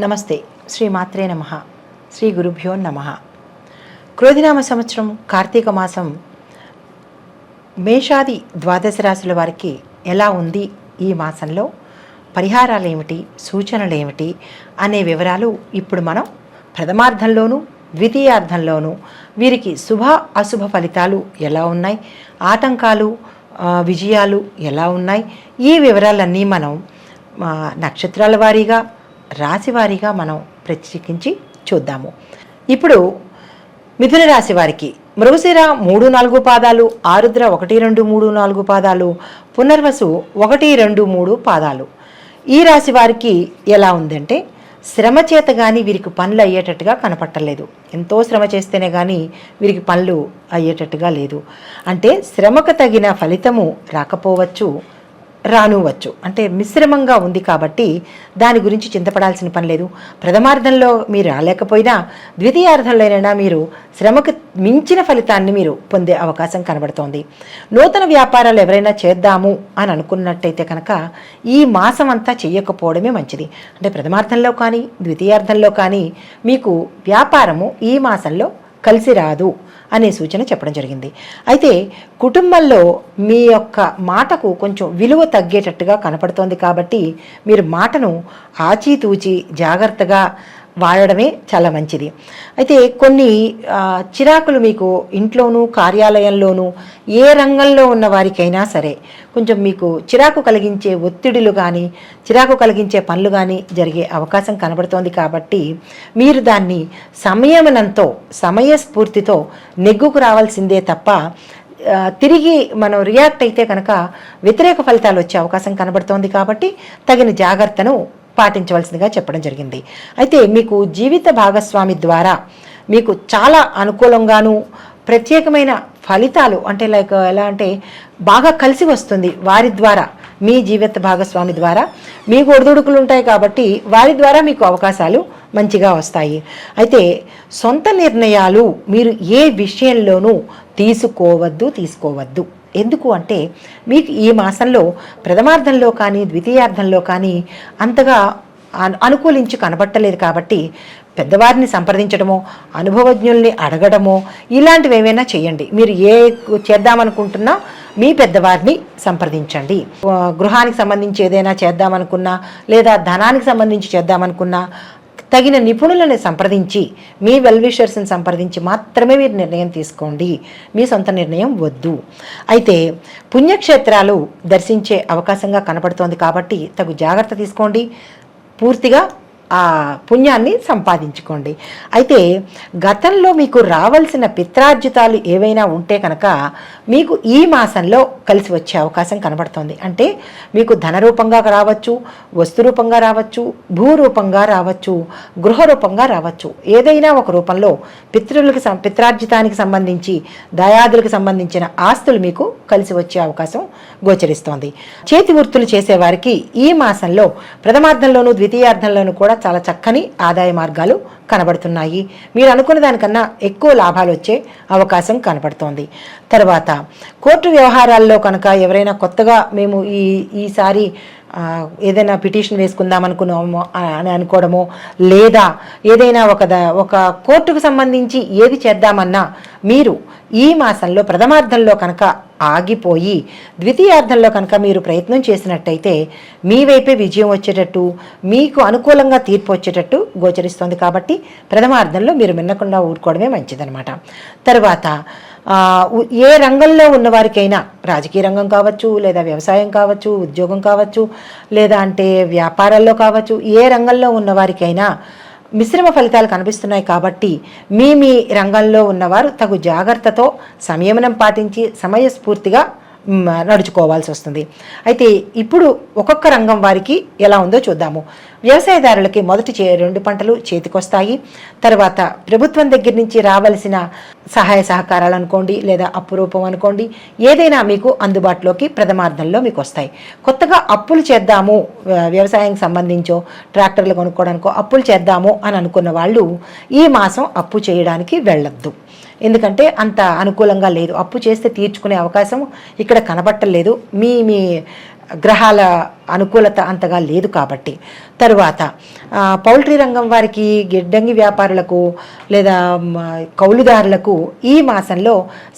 నమస్తే. శ్రీ మాత్రే నమ. శ్రీ గురుభ్యో నమ. క్రోధినామ సంవత్సరం కార్తీక మాసం మేషాది ద్వాదశ రాశుల వారికి ఎలా ఉంది ఈ మాసంలో? పరిహారాలు ఏమిటి సూచనలు ఏమిటి అనే వివరాలు ఇప్పుడు మనం ప్రథమార్థంలోనూ ద్వితీయార్థంలోనూ వీరికి శుభ అశుభ ఫలితాలు ఎలా ఉన్నాయి? ఆటంకాలు విజయాలు ఎలా ఉన్నాయి? ఈ వివరాలన్నీ మనం నక్షత్రాల వారీగా రాశివారీగా మనం ప్రత్యేకించి చూద్దాము. ఇప్పుడు మిథున రాశి వారికి మృగశిర మూడు నాలుగు పాదాలు ఆరుద్ర ఒకటి రెండు మూడు నాలుగు పాదాలు పునర్వసు ఒకటి రెండు మూడు పాదాలు. ఈ రాశి వారికి ఎలా ఉందంటే శ్రమ చేత కానీ వీరికి పనులు అయ్యేటట్టుగా కనపట్టలేదు. ఎంతో శ్రమ చేస్తేనే కానీ వీరికి పనులు అయ్యేటట్టుగా లేదు. అంటే శ్రమకు తగిన ఫలితము రాకపోవచ్చు రానువచ్చు అంటే మిశ్రమంగా ఉంది కాబట్టి దాని గురించి చింతపడాల్సిన పని లేదు. ప్రథమార్థంలో మీరు రాలేకపోయినా ద్వితీయార్థంలోనైనా మీరు శ్రమకు మించిన ఫలితాన్ని మీరు పొందే అవకాశం కనబడుతోంది. నూతన వ్యాపారాలు ఎవరైనా చేద్దాము అని అనుకున్నట్టయితే కనుక ఈ మాసం అంతా చేయకపోవడమే మంచిది. అంటే ప్రథమార్థంలో కానీ ద్వితీయార్థంలో కానీ మీకు వ్యాపారము ఈ మాసంలో కలిసి రాదు అనే సూచన చెప్పడం జరిగింది. అయితే కుటుంబంలో మీ యొక్క మాటకు కొంచెం విలువ తగ్గేటట్టుగా కనపడుతోంది కాబట్టి మీరు మాటను ఆచితూచి జాగ్రత్తగా వాడడమే చాలా మంచిది. అయితే కొన్ని చిరాకులు మీకు ఇంట్లోనూ కార్యాలయంలోనూ ఏ రంగంలో ఉన్న వారికైనా సరే కొంచెం మీకు చిరాకు కలిగించే ఒత్తిడులు కానీ చిరాకు కలిగించే పనులు కానీ జరిగే అవకాశం కనబడుతోంది కాబట్టి మీరు దాన్ని సంయమనంతో సమయస్ఫూర్తితో నెగ్గుకు రావాల్సిందే తప్ప తిరిగి మనం రియాక్ట్ అయితే కనుక వ్యతిరేక ఫలితాలు వచ్చే అవకాశం కనబడుతోంది కాబట్టి తగిన జాగ్రత్తను పాటించవలసిందిగా చెప్పడం జరిగింది. అయితే మీకు జీవిత భాగస్వామి ద్వారా మీకు చాలా అనుకూలంగాను ప్రత్యేకమైన ఫలితాలు అంటే లైక్ ఎలా అంటే బాగా కలిసి వస్తుంది వారి ద్వారా మీ జీవిత భాగస్వామి ద్వారా. మీకు ఒడిదుడుకులు ఉంటాయి కాబట్టి వారి ద్వారా మీకు అవకాశాలు మంచిగా వస్తాయి. అయితే సొంత నిర్ణయాలు మీరు ఏ విషయంలోనూ తీసుకోవద్దు తీసుకోవద్దు. ఎందుకు అంటే మీకు ఈ మాసంలో ప్రథమార్థంలో కానీ ద్వితీయార్థంలో కానీ అంతగా అనుకూలించి కనబట్టలేదు కాబట్టి పెద్దవారిని సంప్రదించడమో అనుభవజ్ఞుల్ని అడగడమో ఇలాంటివి ఏమైనా చేయండి. మీరు ఏ చేద్దామనుకుంటున్నా మీ పెద్దవారిని సంప్రదించండి. గృహానికి సంబంధించి ఏదైనా చేద్దామనుకున్నా లేదా ధనానికి సంబంధించి చేద్దామనుకున్నా తగిన నిపుణులను సంప్రదించి మీ వెల్విషర్స్ని సంప్రదించి మాత్రమే మీరు నిర్ణయం తీసుకోండి. మీ సొంత నిర్ణయం వద్దు. అయితే పుణ్యక్షేత్రాలు దర్శించే అవకాశంగా కనపడుతోంది కాబట్టి తగు జాగ్రత్త తీసుకోండి. పూర్తిగా ఆ పుణ్యాన్ని సంపాదించుకోండి. అయితే గతంలో మీకు రావాల్సిన పిత్రార్జితాలు ఏవైనా ఉంటే కనుక మీకు ఈ మాసంలో కలిసి వచ్చే అవకాశం కనబడుతోంది. అంటే మీకు ధన రూపంగా రావచ్చు వస్తు రూపంగా రావచ్చు భూరూపంగా రావచ్చు గృహ రూపంగా రావచ్చు. ఏదైనా ఒక రూపంలో పితృలకు సం- పిత్రార్జితానికి సంబంధించి దయాదులకు సంబంధించిన ఆస్తులు మీకు కలిసి వచ్చే అవకాశం గోచరిస్తోంది. చేతి వృత్తులు చేసేవారికి ఈ మాసంలో ప్రథమార్థంలోనూ ద్వితీయార్థంలోనూ కూడా చాలా చక్కని ఆదాయ మార్గాలు కనబడుతున్నాయి. మీరు అనుకున్న దానికన్నా ఎక్కువ లాభాలు వచ్చే అవకాశం కనబడుతోంది. తర్వాత కోర్టు వ్యవహారాల్లో కనుక ఎవరైనా కొత్తగా మేము ఈ ఈసారి ఏదైనా పిటిషన్ వేసుకుందాం అనుకున్నామో అని అనుకోవడమో లేదా ఏదైనా ఒక ద- ఒక కోర్టుకు సంబంధించి ఏది చేద్దామన్నా మీరు ఈ మాసంలో ప్రథమార్థంలో కనుక ఆగిపోయి ద్వితీయార్థంలో కనుక మీరు ప్రయత్నం చేసినట్టయితే మీ వైపే విజయం వచ్చేటట్టు మీకు అనుకూలంగా తీర్పు వచ్చేటట్టు గోచరిస్తోంది కాబట్టి ప్రథమార్థంలో మీరు మిన్నకుండా ఊరుకోవడమే మంచిదనమాట తర్వాత ఏ రంగంలో ఉన్నవారికైనా రాజకీయ రంగం కావచ్చు లేదా వ్యవసాయం కావచ్చు ఉద్యోగం కావచ్చు లేదా అంటే వ్యాపారాల్లో కావచ్చు ఏ రంగంలో ఉన్నవారికైనా మిశ్రమ ఫలితాలు కనిపిస్తున్నాయి కాబట్టి మీ మీ రంగంలో ఉన్నవారు తగు జాగ్రత్తతో సంయమనం పాటించి సమయస్ఫూర్తిగా నడుచుకోవాల్సి వస్తుంది. అయితే ఇప్పుడు ఒక్కొక్క రంగం వారికి ఎలా ఉందో చూద్దాము. వ్యవసాయదారులకి మొదటి చే రెండు పంటలు చేతికొస్తాయి. తర్వాత ప్రభుత్వం దగ్గర నుంచి రావాల్సిన సహాయ సహకారాలు అనుకోండి లేదా అప్పు రూపం అనుకోండి ఏదైనా మీకు అందుబాటులోకి ప్రథమార్థంలో మీకు వస్తాయి. కొత్తగా అప్పులు చేద్దాము వ్యవసాయం సంబంధించో ట్రాక్టర్లు కొనుక్కోవడానికో అప్పులు చేద్దాము అని అనుకున్న వాళ్ళు ఈ మాసం అప్పు చేయడానికి వెళ్ళొద్దు. ఎందుకంటే అంత అనుకూలంగా లేదు. అప్పు చేస్తే తీర్చుకునే అవకాశం ఇక్కడ కనబట్టలేదు. మీ మీ గ్రహాల అనుకూలత అంతగా లేదు కాబట్టి. తరువాత పౌల్ట్రీ రంగం వారికి గిడ్డంగి వ్యాపారులకు లేదా కౌలుదారులకు ఈ మాసంలో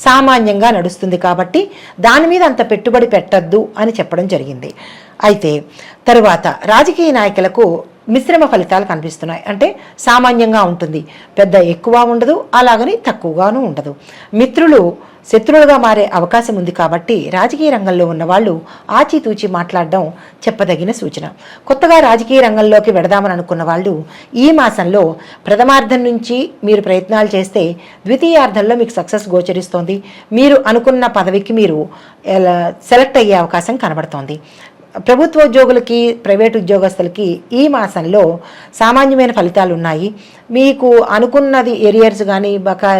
సామాన్యంగా నడుస్తుంది కాబట్టి దాని మీద అంత పెట్టుబడి పెట్టద్దు అని చెప్పడం జరిగింది. అయితే తరువాత రాజకీయ నాయకులకు మిశ్రమ ఫలితాలు కనిపిస్తున్నాయి. అంటే సామాన్యంగా ఉంటుంది. పెద్ద ఎక్కువ ఉండదు అలాగని తక్కువగాను ఉండదు. మిత్రులు శత్రువులుగా మారే అవకాశం ఉంది కాబట్టి రాజకీయ రంగంలో ఉన్న వాళ్ళు ఆచితూచి మాట్లాడడం చెప్పదగిన సూచన. కొత్తగా రాజకీయ రంగంలోకి వెడదామని అనుకున్న వాళ్ళు ఈ మాసంలో ప్రథమార్థం నుంచి మీరు ప్రయత్నాలు చేస్తే ద్వితీయార్థంలో మీకు సక్సెస్ గోచరిస్తోంది. మీరు అనుకున్న పదవికి మీరు ఎలా సెలెక్ట్ అయ్యే అవకాశం కనబడుతోంది. ప్రభుత్వ ఉద్యోగులకి ప్రైవేట్ ఉద్యోగస్తులకి ఈ మాసంలో సామాన్యమైన ఫలితాలు ఉన్నాయి మీకు అనుకున్నది ఏరియర్స్ కానీ బకా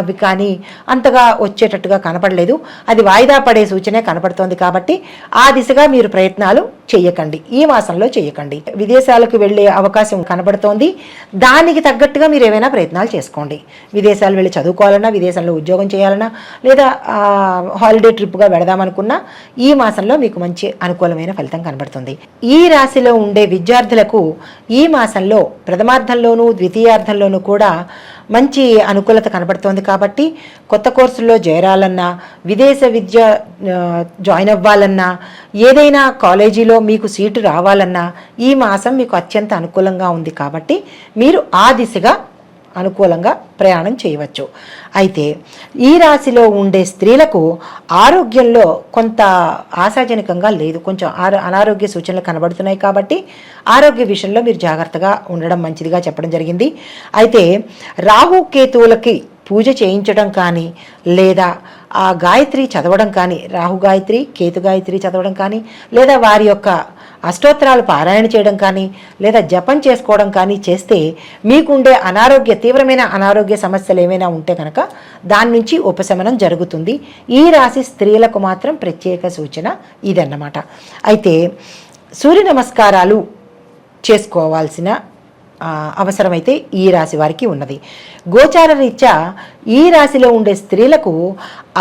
అవి కానీ అంతగా వచ్చేటట్టుగా కనపడలేదు. అది వాయిదా పడే సూచనే కనపడుతోంది కాబట్టి ఆ దిశగా మీరు ప్రయత్నాలు చేయకండి ఈ మాసంలో చేయకండి విదేశాలకు వెళ్ళే అవకాశం కనబడుతోంది దానికి తగ్గట్టుగా మీరు ఏమైనా ప్రయత్నాలు చేసుకోండి. విదేశాలు వెళ్ళి చదువుకోవాలన్నా విదేశంలో ఉద్యోగం చేయాలన్నా లేదా హాలిడే ట్రిప్గా వెడదామనుకున్నా ఈ మాసంలో మీకు మంచి అనుకూలమైన ఫలితం కనబడుతుంది ఈ రాశిలో ఉండే విద్యార్థులకు ఈ మాసంలో ప్రథమార్థంలోనూ ద్వితీయార్థంలోనూ కూడా మంచి అనుకూలత కనబడుతోంది కాబట్టి కొత్త కోర్సుల్లో చేరాలన్నా విదేశ విద్య జాయిన్ అవ్వాలన్నా ఏదైనా కాలేజీలో మీకు సీటు రావాలన్నా ఈ మాసం మీకు అత్యంత అనుకూలంగా ఉంది కాబట్టి మీరు ఆ దిశగా అనుకూలంగా ప్రయాణం చేయవచ్చు. అయితే ఈ రాశిలో ఉండే స్త్రీలకు ఆరోగ్యంలో కొంత ఆశాజనకంగా లేదు. కొంచెం ఆరో అనారోగ్య సూచనలు కనబడుతున్నాయి కాబట్టి ఆరోగ్య విషయంలో మీరు జాగ్రత్తగా ఉండడం మంచిదిగా చెప్పడం జరిగింది. అయితే రాహు కేతువులకి పూజ చేయించడం కానీ లేదా ఆ గాయత్రి చదవడం కానీ రాహు గాయత్రి కేతు గాయత్రి చదవడం కానీ లేదా వారి యొక్క అష్టోత్తరాలు పారాయణ చేయడం కానీ లేదా జపం చేసుకోవడం కానీ చేస్తే మీకుండే అనారోగ్య తీవ్రమైన అనారోగ్య సమస్యలు ఏమైనా ఉంటే కనుక దాని నుంచి ఉపశమనం జరుగుతుంది. ఈ రాశి స్త్రీలకు మాత్రం ప్రత్యేక సూచన ఇదన్నమాట. అయితే సూర్య నమస్కారాలు చేసుకోవాల్సిన అవసరమైతే ఈ రాశి వారికి ఉన్నది. గోచార రీత్యా ఈ రాశిలో ఉండే స్త్రీలకు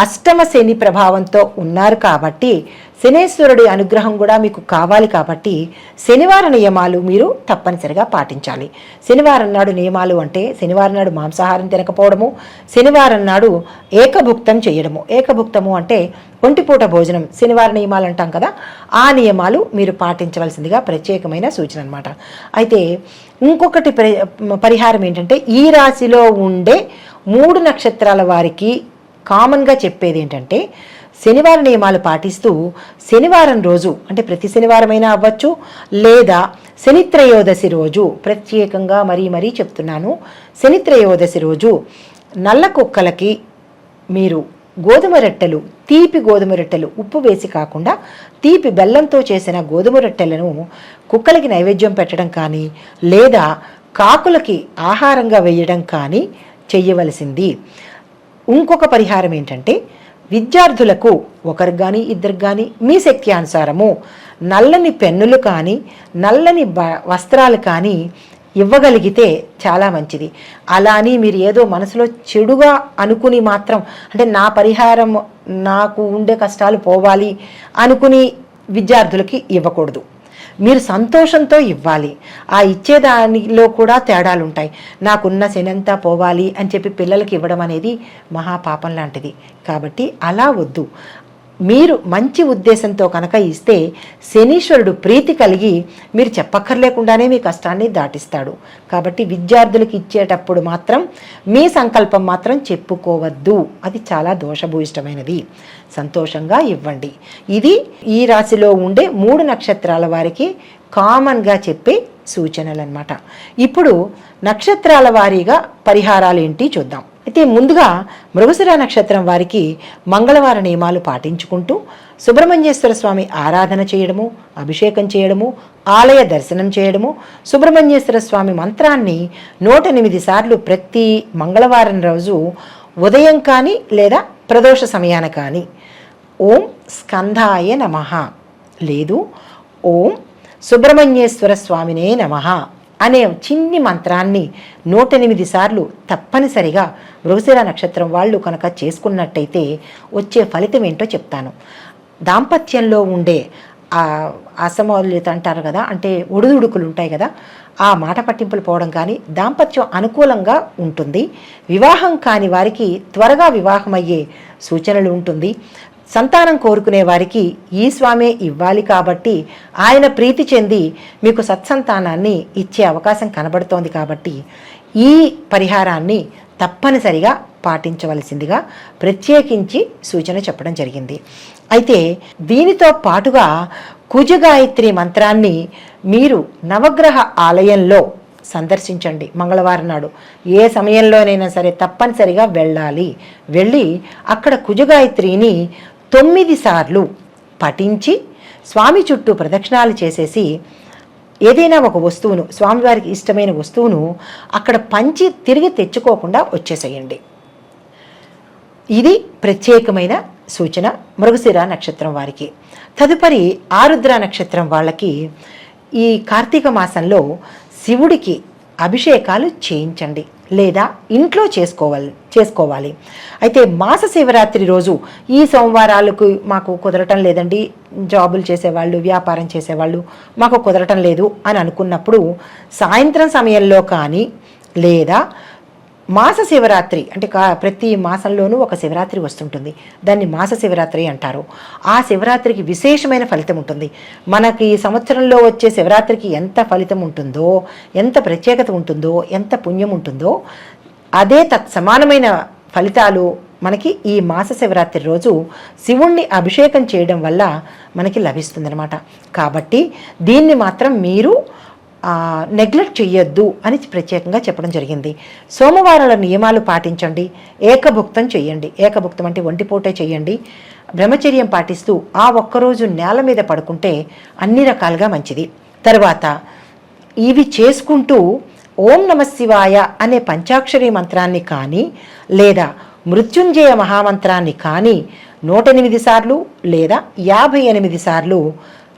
అష్టమ శని ప్రభావంతో ఉన్నారు కాబట్టి శనేశ్వరుడి అనుగ్రహం కూడా మీకు కావాలి కాబట్టి శనివార నియమాలు మీరు తప్పనిసరిగా పాటించాలి. శనివారం నాడు నియమాలు అంటే శనివారం నాడు మాంసాహారం తినకపోవడము శనివారం నాడు ఏకభుక్తం చేయడము. ఏకభుక్తము అంటే ఒంటిపూట భోజనం శనివార నియమాలు అంటాం కదా ఆ నియమాలు మీరు పాటించవలసిందిగా ప్రత్యేకమైన సూచన అనమాట అయితే ఇంకొకటి పరిహారం ఏంటంటే ఈ రాశిలో ఉండే మూడు నక్షత్రాల వారికి కామన్గా చెప్పేది ఏంటంటే శనివారం నియమాలు పాటిస్తూ శనివారం రోజు అంటే ప్రతి శనివారమైనా అవ్వచ్చు లేదా శనిత్రయోదశి రోజు ప్రత్యేకంగా మరీ మరీ చెప్తున్నాను శనిత్రయోదశి రోజు నల్ల కుక్కలకి మీరు గోధుమ రొట్టెలు తీపి గోధుమ రొట్టెలు ఉప్పు వేసి కాకుండా తీపి బెల్లంతో చేసిన గోధుమ రొట్టెలను కుక్కలకి నైవేద్యం పెట్టడం కానీ లేదా కాకులకి ఆహారంగా వేయడం కానీ చెయ్యవలసింది. ఇంకొక పరిహారం ఏంటంటే విద్యార్థులకు ఒకరు కానీ ఇద్దరు కానీ మీ శక్తి అనుసారము నల్లని పెన్నులు కానీ నల్లని బ వస్త్రాలు కానీ ఇవ్వగలిగితే చాలా మంచిది. అలా అని మీరు ఏదో మనసులో చెడుగా అనుకుని మాత్రం అంటే నా పరిహారం నాకు ఉండే కష్టాలు పోవాలి అనుకుని విద్యార్థులకి ఇవ్వకూడదు. మీరు సంతోషంతో ఇవ్వాలి. ఆ ఇచ్చేదానిలో కూడా తేడాలు ఉంటాయి నాకున్న శనంతా పోవాలి అని చెప్పి పిల్లలకి ఇవ్వడం అనేది మహాపాపం లాంటిది. కాబట్టి అలా వద్దు. మీరు మంచి ఉద్దేశంతో కనుక ఇస్తే శనీశ్వరుడు ప్రీతి కలిగి మీరు చెప్పక్కర్లేకుండానే మీ కష్టాన్ని దాటిస్తాడు. కాబట్టి విద్యార్థులకు ఇచ్చేటప్పుడు మాత్రం మీ సంకల్పం మాత్రం చెప్పుకోవద్దు. అది చాలా దోషభూయిష్టమైనది. సంతోషంగా ఇవ్వండి. ఇది ఈ రాశిలో ఉండే మూడు నక్షత్రాల వారికి కామన్గా చెప్పే సూచనలు అనమాట ఇప్పుడు నక్షత్రాల వారీగా పరిహారాలు ఏంటి చూద్దాం. అయితే ముందుగా మృగశిర నక్షత్రం వారికి మంగళవార నియమాలు పాటించుకుంటూ సుబ్రహ్మణ్యేశ్వర స్వామి ఆరాధన చేయడము అభిషేకం చేయడము ఆలయ దర్శనం చేయడము సుబ్రహ్మణ్యేశ్వర స్వామి మంత్రాన్ని నూట ఎనిమిది సార్లు ప్రతి మంగళవారం రోజు ఉదయం కానీ లేదా ప్రదోష సమయాన కానీ ఓం స్కంధాయ నమః. లేదు ఓం సుబ్రహ్మణ్యేశ్వర స్వామినే నమః. అనే చిన్ని మంత్రాన్ని నూట ఎనిమిది సార్లు తప్పనిసరిగా మృగశిర నక్షత్రం వాళ్ళు కనుక చేసుకున్నట్టయితే వచ్చే ఫలితం ఏంటో చెప్తాను. దాంపత్యంలో ఉండే ఆ అసమౌల్యత అంటారు కదా అంటే ఒడిదుడుకులు ఉంటాయి కదా ఆ మాట పట్టింపులు పోవడం కానీ దాంపత్యం అనుకూలంగా ఉంటుంది. వివాహం కాని వారికి త్వరగా వివాహం అయ్యే సూచనలు ఉంటుంది. సంతానం కోరుకునే వారికి ఈ స్వామే ఇవ్వాలి కాబట్టి ఆయన ప్రీతి చెంది మీకు సత్సంతానాన్ని ఇచ్చే అవకాశం కనబడుతోంది కాబట్టి ఈ పరిహారాన్ని తప్పనిసరిగా పాటించవలసిందిగా ప్రత్యేకించి సూచన చెప్పడం జరిగింది. అయితే దీనితో పాటుగా కుజగాయత్రి మంత్రాన్ని మీరు నవగ్రహ ఆలయంలో సందర్శించండి మంగళవారం నాడు. ఏ సమయంలోనైనా సరే తప్పనిసరిగా వెళ్ళాలి. వెళ్ళి అక్కడ కుజగాయత్రిని తొమ్మిది సార్లు పఠించి స్వామి చుట్టూ ప్రదక్షిణాలు చేసేసి ఏదైనా ఒక వస్తువును స్వామివారికి ఇష్టమైన వస్తువును అక్కడ పంచి తిరిగి తెచ్చుకోకుండా వచ్చేసేయండి. ఇది ప్రత్యేకమైన సూచన మృగశిర నక్షత్రం వారికి. తదుపరి ఆరుద్ర నక్షత్రం వాళ్ళకి ఈ కార్తీక మాసంలో శివుడికి అభిషేకాలు చేయించండి లేదా ఇంట్లో చేసుకోవాలి చేసుకోవాలి. అయితే మాస శివరాత్రి రోజు ఈ సోమవారాలకు మాకు కుదరటం లేదండి. జాబులు చేసేవాళ్ళు వ్యాపారం చేసేవాళ్ళు మాకు కుదరటం లేదు అని అనుకున్నప్పుడు సాయంత్రం సమయంలో కానీ లేదా మాస శివరాత్రి అంటే కా ప్రతి మాసంలోనూ ఒక శివరాత్రి వస్తుంటుంది. దాన్ని మాస శివరాత్రి అంటారు. ఆ శివరాత్రికి విశేషమైన ఫలితం ఉంటుంది. మనకి ఈ సంవత్సరంలో వచ్చే శివరాత్రికి ఎంత ఫలితం ఉంటుందో ఎంత ప్రత్యేకత ఉంటుందో ఎంత పుణ్యం ఉంటుందో అదే తత్ సమానమైన ఫలితాలు మనకి ఈ మాస శివరాత్రి రోజు శివుణ్ణి అభిషేకం చేయడం వల్ల మనకి లభిస్తుందన్నమాట. కాబట్టి దీన్ని మాత్రం మీరు నెగ్లెక్ట్ చెయ్యొద్దు అని ప్రత్యేకంగా చెప్పడం జరిగింది. సోమవారాల నియమాలు పాటించండి. ఏకభుక్తం చేయండి ఏకభుక్తం అంటే ఒంటిపూటే చేయండి బ్రహ్మచర్యం పాటిస్తూ ఆ ఒక్కరోజు నేల మీద పడుకుంటే అన్ని రకాలుగా మంచిది. తర్వాత ఇవి చేసుకుంటూ ఓం నమ శివాయ అనే పంచాక్షరి మంత్రాన్ని కానీ లేదా మృత్యుంజయ మహామంత్రాన్ని కానీ నూట ఎనిమిది సార్లు లేదా యాభై ఎనిమిది సార్లు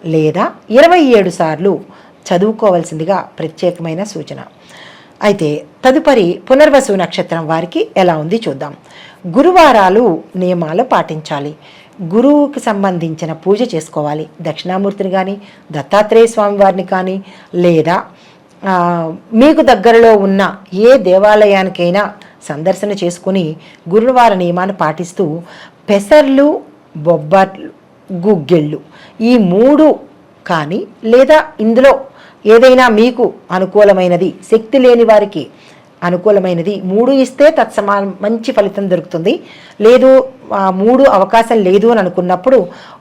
లేదా ఇరవై ఏడు సార్లు చదువుకోవాల్సిందిగా ప్రత్యేకమైన సూచన. అయితే తదుపరి పునర్వసు నక్షత్రం వారికి ఎలా ఉంది చూద్దాం. గురువారాలు నియమాలు పాటించాలి. గురువుకి సంబంధించిన పూజ చేసుకోవాలి. దక్షిణామూర్తిని కానీ దత్తాత్రేయ స్వామి వారిని కానీ లేదా మీకు దగ్గరలో ఉన్న ఏ దేవాలయానికైనా సందర్శన చేసుకుని గురువార నియమాన్ని పాటిస్తూ పెసర్లు బొబ్బర్లు గుగ్గిళ్ళు ఈ మూడు కానీ లేదా ఇందులో ఏదైనా మీకు అనుకూలమైనది శక్తి లేని వారికి అనుకూలమైనది మూడు ఇస్తే తత్సమా మంచి ఫలితం దొరుకుతుంది. లేదు మూడు అవకాశం లేదు అని అనుకున్నప్పుడు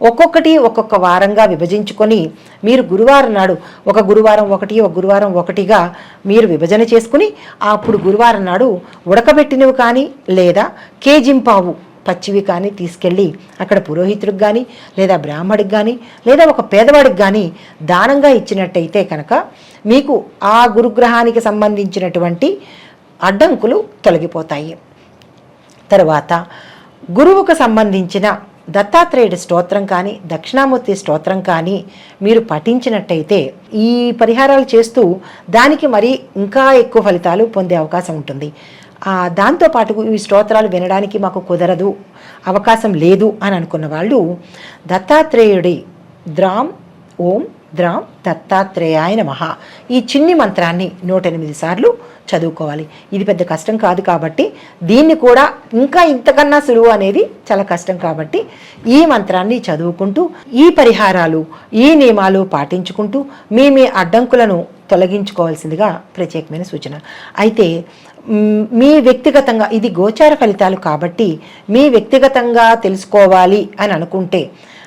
ఒక్కొక్కటి ఒక్కొక్క వారంగా విభజించుకొని మీరు గురువారం నాడు ఒక గురువారం ఒకటి ఒక గురువారం ఒకటిగా మీరు విభజన చేసుకుని అప్పుడు గురువారం నాడు ఉడకబెట్టినవి కానీ లేదా కేజింపావు పచ్చివి కానీ తీసుకెళ్ళి అక్కడ పురోహితుడికి కానీ లేదా బ్రాహ్మడికి కానీ లేదా ఒక పేదవాడికి కానీ దానంగా ఇచ్చినట్టయితే కనుక మీకు ఆ గురుగ్రహానికి సంబంధించినటువంటి అడ్డంకులు తొలగిపోతాయి. తర్వాత గురువుకు సంబంధించిన దత్తాత్రేయుడి స్తోత్రం కానీ దక్షిణామూర్తి స్తోత్రం కానీ మీరు పఠించినట్టయితే ఈ పరిహారాలు చేస్తూ దానికి మరి ఇంకా ఎక్కువ ఫలితాలు పొందే అవకాశం ఉంటుంది. దాంతోపాటు ఈ స్తోత్రాలు వినడానికి మాకు కుదరదు అవకాశం లేదు అని అనుకున్న వాళ్ళు దత్తాత్రేయుడి ద్రామ్ ఓం ద్రాం దత్తాత్రేయాయ మహా ఈ చిన్ని మంత్రాన్ని నూట ఎనిమిది సార్లు చదువుకోవాలి. ఇది పెద్ద కష్టం కాదు కాబట్టి దీన్ని కూడా ఇంకా ఇంతకన్నా సులువు అనేది చాలా కష్టం కాబట్టి ఈ మంత్రాన్ని చదువుకుంటూ ఈ పరిహారాలు ఈ నియమాలు పాటించుకుంటూ మీ మీ అడ్డంకులను తొలగించుకోవాల్సిందిగా ప్రత్యేకమైన సూచన. అయితే మీ వ్యక్తిగతంగా ఇది గోచార ఫలితాలు కాబట్టి మీ వ్యక్తిగతంగా తెలుసుకోవాలి అని అనుకుంటే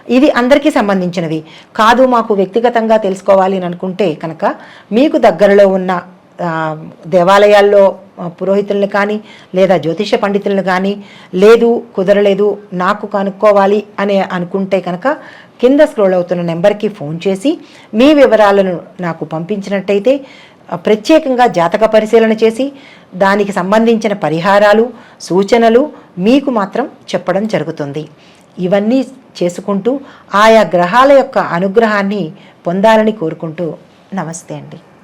ఇది అందరికీ సంబంధించినది. కాదు మాకు వ్యక్తిగతంగా తెలుసుకోవాలి అని అనుకుంటే కనుక మీకు దగ్గరలో ఉన్న దేవాలయాల్లో పురోహితులను కానీ లేదా జ్యోతిష పండితులను కానీ లేదు కుదరలేదు నాకు కనుక్కోవాలి అని అనుకుంటే కనుక కింద స్క్రోల్ అవుతున్న నెంబర్కి ఫోన్ చేసి మీ వివరాలను నాకు పంపించినట్టయితే ప్రత్యేకంగా జాతక పరిశీలన చేసి దానికి సంబంధించిన పరిహారాలు సూచనలు మీకు మాత్రం చెప్పడం జరుగుతుంది. ఇవన్నీ చేసుకుంటూ ఆయా గ్రహాల యొక్క అనుగ్రహాన్ని పొందాలని కోరుకుంటూ నమస్తే అండి.